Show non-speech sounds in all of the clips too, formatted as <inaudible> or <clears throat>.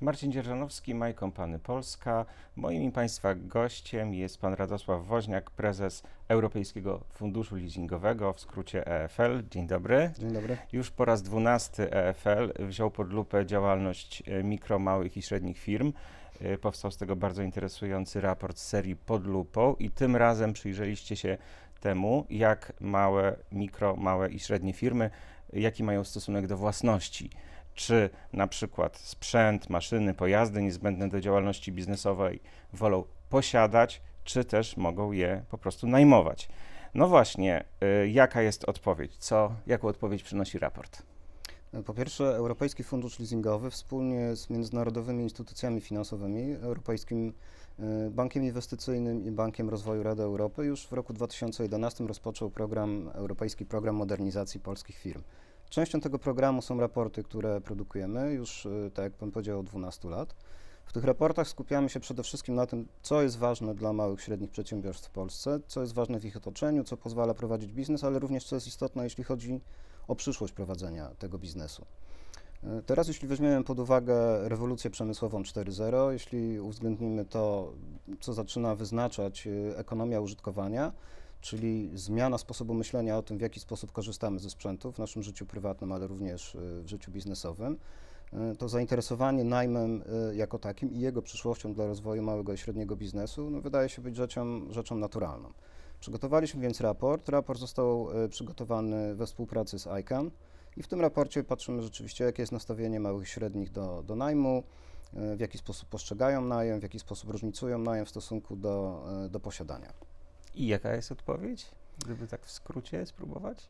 Marcin Dzierżanowski, My Company Polska. Moim i Państwa gościem jest Pan Radosław Woźniak, prezes Europejskiego Funduszu Leasingowego, w skrócie EFL. Dzień dobry. Dzień dobry. Już po raz dwunasty EFL wziął pod lupę działalność e, mikro, małych i średnich firm. E, Powstał z tego bardzo interesujący raport z serii Pod lupą i tym razem przyjrzeliście się temu, jak małe, mikro, małe i średnie firmy, jaki mają stosunek do własności. Czy na przykład sprzęt, maszyny, pojazdy niezbędne do działalności biznesowej wolą posiadać, czy też mogą je po prostu najmować. No właśnie, y, jaka jest odpowiedź? Co, jaką odpowiedź przynosi raport? Po pierwsze, Europejski Fundusz Leasingowy wspólnie z międzynarodowymi instytucjami finansowymi, Europejskim y, Bankiem Inwestycyjnym i Bankiem Rozwoju Rady Europy już w roku 2011 rozpoczął program, Europejski Program Modernizacji Polskich Firm. Częścią tego programu są raporty, które produkujemy już, y, tak jak Pan powiedział, od 12 lat. W tych raportach skupiamy się przede wszystkim na tym, co jest ważne dla małych i średnich przedsiębiorstw w Polsce, co jest ważne w ich otoczeniu, co pozwala prowadzić biznes, ale również co jest istotne, jeśli chodzi o przyszłość prowadzenia tego biznesu. E, Teraz, jeśli weźmiemy pod uwagę rewolucję przemysłową 4.0, jeśli uwzględnimy to, co zaczyna wyznaczać e, ekonomia użytkowania, czyli zmiana sposobu myślenia o tym, w jaki sposób korzystamy ze sprzętu w naszym życiu prywatnym, ale również e, w życiu biznesowym, e, to zainteresowanie najmem e, jako takim i jego przyszłością dla rozwoju małego i średniego biznesu no, wydaje się być rzeczą, rzeczą naturalną. Przygotowaliśmy więc raport. Raport został przygotowany we współpracy z ICANN i w tym raporcie patrzymy rzeczywiście, jakie jest nastawienie małych i średnich do, do najmu, w jaki sposób postrzegają najem, w jaki sposób różnicują najem w stosunku do, do posiadania. I jaka jest odpowiedź? Gdyby tak w skrócie spróbować?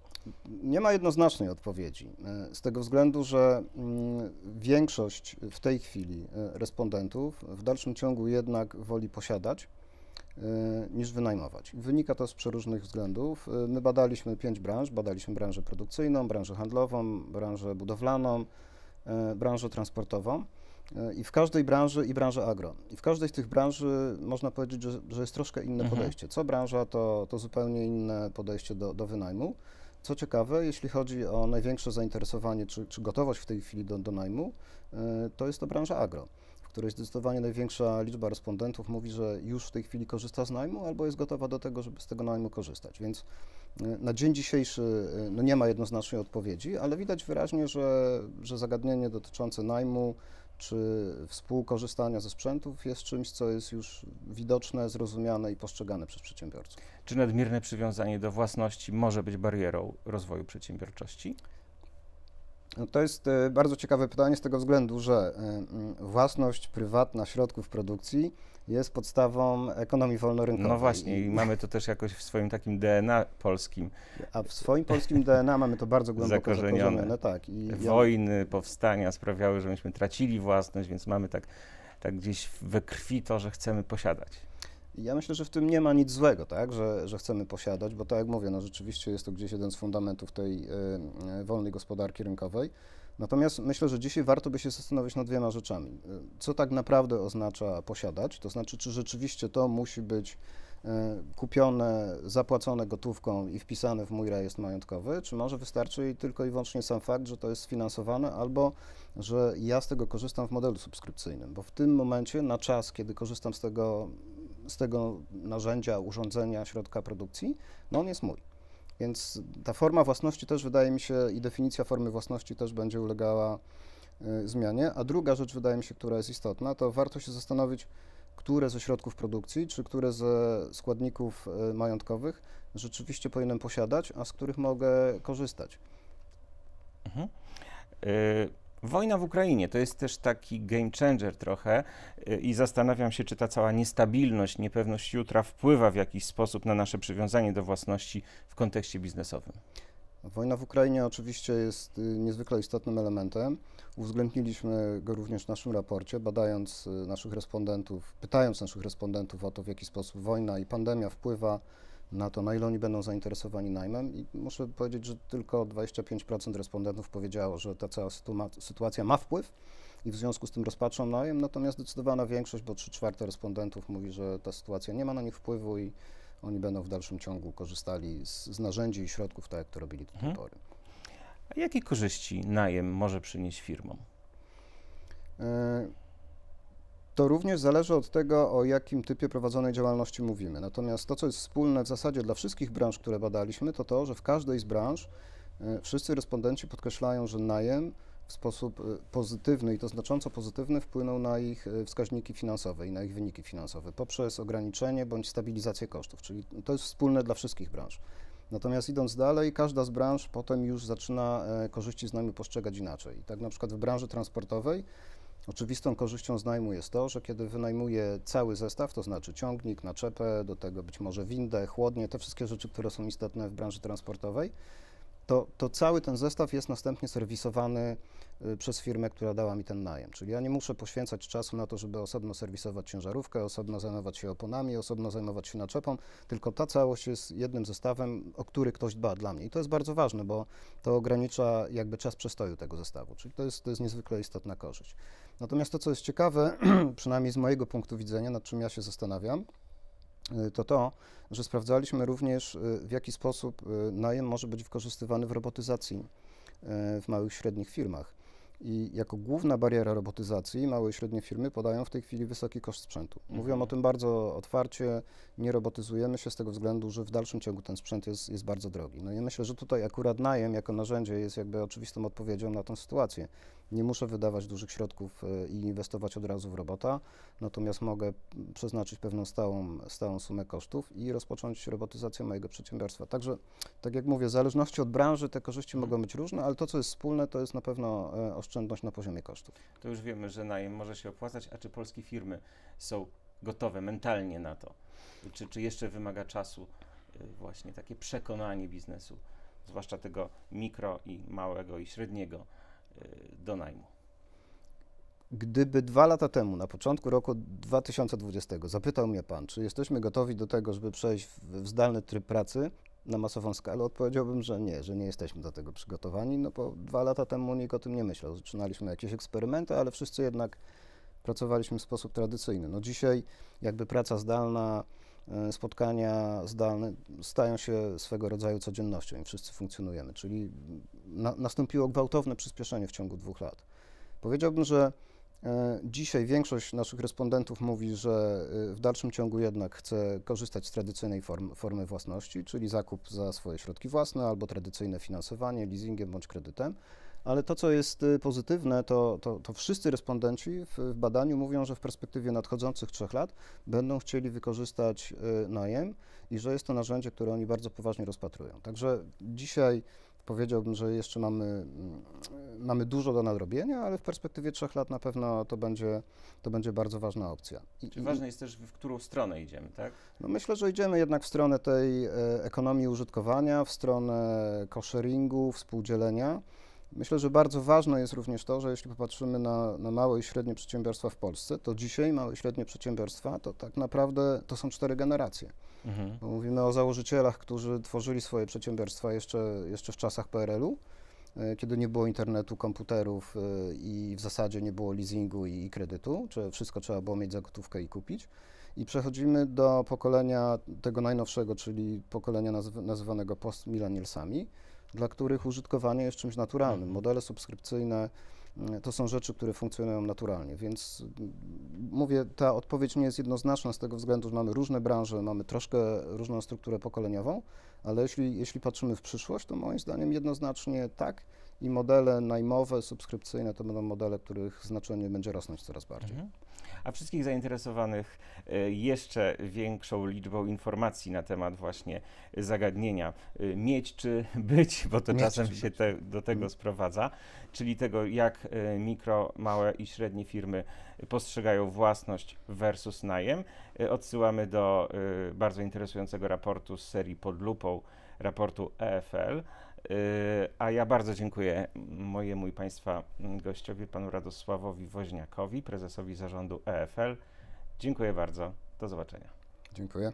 Nie ma jednoznacznej odpowiedzi, e, z tego względu, że mm, większość w tej chwili e, respondentów w dalszym ciągu jednak woli posiadać e, niż wynajmować. Wynika to z przeróżnych względów. My badaliśmy pięć branż, badaliśmy branżę produkcyjną, branżę handlową, branżę budowlaną, branżę transportową. E, I w każdej branży i branży agro. I w każdej z tych branży można powiedzieć, że, że jest troszkę inne Mhm. podejście. Co branża, to, to zupełnie inne podejście do, do wynajmu. Co ciekawe, jeśli chodzi o największe zainteresowanie czy, czy gotowość w tej chwili do, do najmu, e, to jest to branża agro, w której zdecydowanie największa liczba respondentów mówi, że już w tej chwili korzysta z najmu albo jest gotowa do tego, żeby z tego najmu korzystać. Więc e, na dzień dzisiejszy no nie ma jednoznacznej odpowiedzi, ale widać wyraźnie, że, że zagadnienie dotyczące najmu czy współkorzystania ze sprzętów jest czymś, co jest już widoczne, zrozumiane i postrzegane przez przedsiębiorców. Czy nadmierne przywiązanie do własności może być barierą rozwoju przedsiębiorczości? No to jest e, bardzo ciekawe pytanie z tego względu, że e, mm, własność prywatna środków produkcji jest podstawą ekonomii wolnorynkowej. No właśnie, i mamy to też jakoś w swoim takim DNA polskim. A w swoim polskim DNA mamy to bardzo głęboko Zakorzenione. zakorzenione. Tak, i Wojny, powstania sprawiały, że myśmy tracili własność, więc mamy tak, tak gdzieś we krwi to, że chcemy posiadać. Ja myślę, że w tym nie ma nic złego, tak, że, że chcemy posiadać, bo tak jak mówię, no rzeczywiście jest to gdzieś jeden z fundamentów tej y, y, wolnej gospodarki rynkowej. Natomiast myślę, że dzisiaj warto by się zastanowić nad dwiema rzeczami. Y, Co tak naprawdę oznacza posiadać? To znaczy, czy rzeczywiście to musi być kupione, zapłacone gotówką i wpisane w mój rejestr majątkowy, czy może wystarczy tylko i wyłącznie sam fakt, że to jest sfinansowane albo że ja z tego korzystam w modelu subskrypcyjnym, bo w tym momencie na czas, kiedy korzystam z tego z tego narzędzia, urządzenia, środka produkcji, no on jest mój. Więc ta forma własności też wydaje mi się i definicja formy własności też będzie ulegała y, zmianie. A druga rzecz wydaje mi się, która jest istotna, to warto się zastanowić, które ze środków produkcji, czy które ze składników y, majątkowych rzeczywiście powinienem posiadać, a z których mogę korzystać. Mhm. Y, Wojna w Ukrainie to jest też taki game changer trochę y, i zastanawiam się, czy ta cała niestabilność, niepewność jutra wpływa w jakiś sposób na nasze przywiązanie do własności w kontekście biznesowym. Wojna w Ukrainie oczywiście jest y, niezwykle istotnym elementem. Uwzględniliśmy go również w naszym raporcie, badając y, naszych respondentów, pytając naszych respondentów o to, w jaki sposób wojna i pandemia wpływa na to, na ile oni będą zainteresowani najmem. I muszę powiedzieć, że tylko 25% respondentów powiedziało, że ta cała sytuacja ma wpływ i w związku z tym rozpatrzą najem, natomiast zdecydowana większość, bo 3 czwarte respondentów mówi, że ta sytuacja nie ma na nich wpływu i oni będą w dalszym ciągu korzystali z, z narzędzi i środków, tak jak to robili do tej Mhm. pory. A jakie korzyści najem może przynieść firmom? E, To również zależy od tego, o jakim typie prowadzonej działalności mówimy. Natomiast to, co jest wspólne w zasadzie dla wszystkich branż, które badaliśmy, to to, że w każdej z branż e, wszyscy respondenci podkreślają, że najem w sposób e, pozytywny i to znacząco pozytywny wpłynął na ich e, wskaźniki finansowe i na ich wyniki finansowe poprzez ograniczenie bądź stabilizację kosztów, czyli to jest wspólne dla wszystkich branż. Natomiast idąc dalej, każda z branż potem już zaczyna korzyści z najmu postrzegać inaczej. I tak na przykład w branży transportowej oczywistą korzyścią z najmu jest to, że kiedy wynajmuję cały zestaw, to znaczy ciągnik, naczepę, do tego być może windę, chłodnie, te wszystkie rzeczy, które są istotne w branży transportowej, to, to cały ten zestaw jest następnie serwisowany y, przez firmę, która dała mi ten najem. Czyli ja nie muszę poświęcać czasu na to, żeby osobno serwisować ciężarówkę, osobno zajmować się oponami, osobno zajmować się naczepą, tylko ta całość jest jednym zestawem, o który ktoś dba dla mnie. I to jest bardzo ważne, bo to ogranicza jakby czas przestoju tego zestawu, czyli to jest, to jest niezwykle istotna korzyść. Natomiast to, co jest ciekawe, <clears throat> przynajmniej z mojego punktu widzenia, nad czym ja się zastanawiam, to to, że sprawdzaliśmy również, y, w jaki sposób y, najem może być wykorzystywany w robotyzacji y, w małych i średnich firmach. I jako główna bariera robotyzacji małe i średnie firmy podają w tej chwili wysoki koszt sprzętu. Mówią Mhm. o tym bardzo otwarcie, nie robotyzujemy się z tego względu, że w dalszym ciągu ten sprzęt jest, jest bardzo drogi. No i myślę, że tutaj akurat najem jako narzędzie jest jakby oczywistą odpowiedzią na tę sytuację. Nie muszę wydawać dużych środków y, i inwestować od razu w robota, natomiast mogę przeznaczyć pewną stałą, stałą sumę kosztów i rozpocząć robotyzację mojego przedsiębiorstwa. Także, tak jak mówię, w zależności od branży te korzyści Mhm. mogą być różne, ale to, co jest wspólne, to jest na pewno e, oszczędność na poziomie kosztów. To już wiemy, że najem może się opłacać, a czy polskie firmy są gotowe mentalnie na to? Czy, czy jeszcze wymaga czasu y, właśnie takie przekonanie biznesu, zwłaszcza tego mikro i małego i średniego do najmu? Gdyby dwa lata temu, na początku roku 2020, zapytał mnie pan, czy jesteśmy gotowi do tego, żeby przejść w, zdalny tryb pracy na masową skalę, odpowiedziałbym, że nie, że nie jesteśmy do tego przygotowani, no bo dwa lata temu nikt o tym nie myślał. Zaczynaliśmy jakieś eksperymenty, ale wszyscy jednak pracowaliśmy w sposób tradycyjny. No dzisiaj jakby praca zdalna, e, spotkania zdalne stają się swego rodzaju codziennością i wszyscy funkcjonujemy, czyli na, nastąpiło gwałtowne przyspieszenie w ciągu dwóch lat. Powiedziałbym, że e, dzisiaj większość naszych respondentów mówi, że e, w dalszym ciągu jednak chce korzystać z tradycyjnej form, formy własności, czyli zakup za swoje środki własne albo tradycyjne finansowanie leasingiem bądź kredytem. Ale to, co jest y, pozytywne, to, to, to wszyscy respondenci w, w badaniu mówią, że w perspektywie nadchodzących trzech lat będą chcieli wykorzystać y, najem i że jest to narzędzie, które oni bardzo poważnie rozpatrują. Także dzisiaj powiedziałbym, że jeszcze mamy, mm, mamy dużo do nadrobienia, ale w perspektywie trzech lat na pewno to będzie, to będzie bardzo ważna opcja. I, Czy ważne jest też, w którą stronę idziemy, tak? no myślę, że idziemy jednak w stronę tej e, ekonomii użytkowania, w stronę co-sharingu, współdzielenia. Myślę, że bardzo ważne jest również to, że jeśli popatrzymy na, na małe i średnie przedsiębiorstwa w Polsce, to dzisiaj małe i średnie przedsiębiorstwa to tak naprawdę to są cztery generacje. Mhm. Mówimy o założycielach, którzy tworzyli swoje przedsiębiorstwa jeszcze, jeszcze w czasach PRL-u, e, kiedy nie było internetu, komputerów e, i w zasadzie nie było leasingu i, kredytu, czy wszystko trzeba było mieć za gotówkę i kupić. I przechodzimy do pokolenia tego najnowszego, czyli pokolenia nazw- nazywanego post-millennialsami, dla których użytkowanie jest czymś naturalnym. Modele subskrypcyjne mm, to są rzeczy, które funkcjonują naturalnie, więc mm, mówię, ta odpowiedź nie jest jednoznaczna z tego względu, że mamy różne branże, mamy troszkę różną strukturę pokoleniową, ale jeśli, jeśli patrzymy w przyszłość, to moim zdaniem jednoznacznie tak i modele najmowe, subskrypcyjne to będą modele, których znaczenie będzie rosnąć coraz bardziej. Mhm. A wszystkich zainteresowanych y, jeszcze większą liczbą informacji na temat właśnie zagadnienia y, mieć czy <laughs> być, bo to Mieć czasem się te, do tego Mhm. sprowadza, czyli tego jak y, mikro, małe i średnie firmy postrzegają własność versus najem, odsyłamy do bardzo interesującego raportu z serii pod lupą, raportu EFL. Y, A ja bardzo dziękuję mojemu i Państwa gościowi, panu Radosławowi Woźniakowi, prezesowi zarządu EFL. Dziękuję bardzo. Do zobaczenia. Dziękuję.